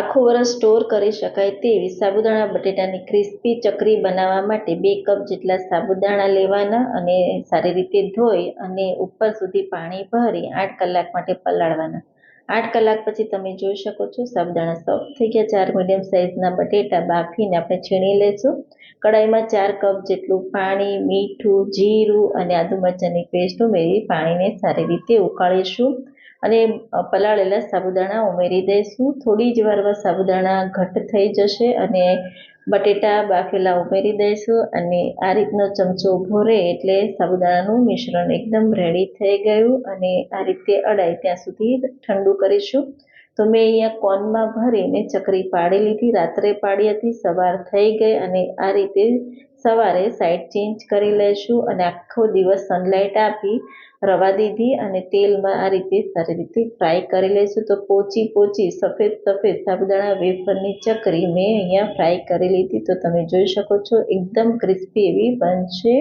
આખું વરસ સ્ટોર કરી શકાય તેવી સાબુદાણા, બટેટાની ક્રિસ્પી ચકરી બનાવવા માટે બે કપ જેટલા સાબુદાણા લેવાના અને સારી રીતે ધોઈ અને ઉપર સુધી પાણી ભરી આઠ કલાક માટે પલાળવાના. આઠ કલાક પછી તમે જોઈ શકો છો સાબુદાણા સોફ્ટ થઈ ગયા. ચાર મીડિયમ સાઇઝના બટેટા બાફીને આપણે છીણી લઈશું. કડાઈમાં ચાર કપ જેટલું પાણી, મીઠું, જીરું અને આદુ મરચાંની પેસ્ટ ઉમેરી પાણીને સારી રીતે ઉકાળીશું. અને પલાળેલા સાબુદાણા ઉમેરી દઈશું. થોડી જ વારમાં સાબુદાણા ઘટ થઈ જશે અને બટેટા બાફેલા ઉમેરી દઈશું અને આ રીતનો ચમચો ઊભો રહે એટલે સાબુદાણાનું મિશ્રણ એકદમ રેડી થઈ ગયું અને આ રીતે અડાય ત્યાં સુધી ઠંડુ કરીશું. તો મેં અહીંયા કોનમાં ભરીને ચકરી પાડી લીધી. રાત્રે પાડી હતી, સવાર થઈ ગઈ અને આ રીતે સવારે સાઈડ ચેન્જ કરી લઈશું અને આખો દિવસ સનલાઇટ આપી, રવા દીધી અને તેલમાં આ રીતે સારી રીતે ફ્રાય કરી લઈશું તો પોચી પોચી સફેદ સફેદ સાબુદાણા વેફરની ચકરી મેં અહીંયા ફ્રાય કરી લીધી. તો તમે જોઈ શકો છો, એકદમ ક્રિસ્પી એવી બનશે.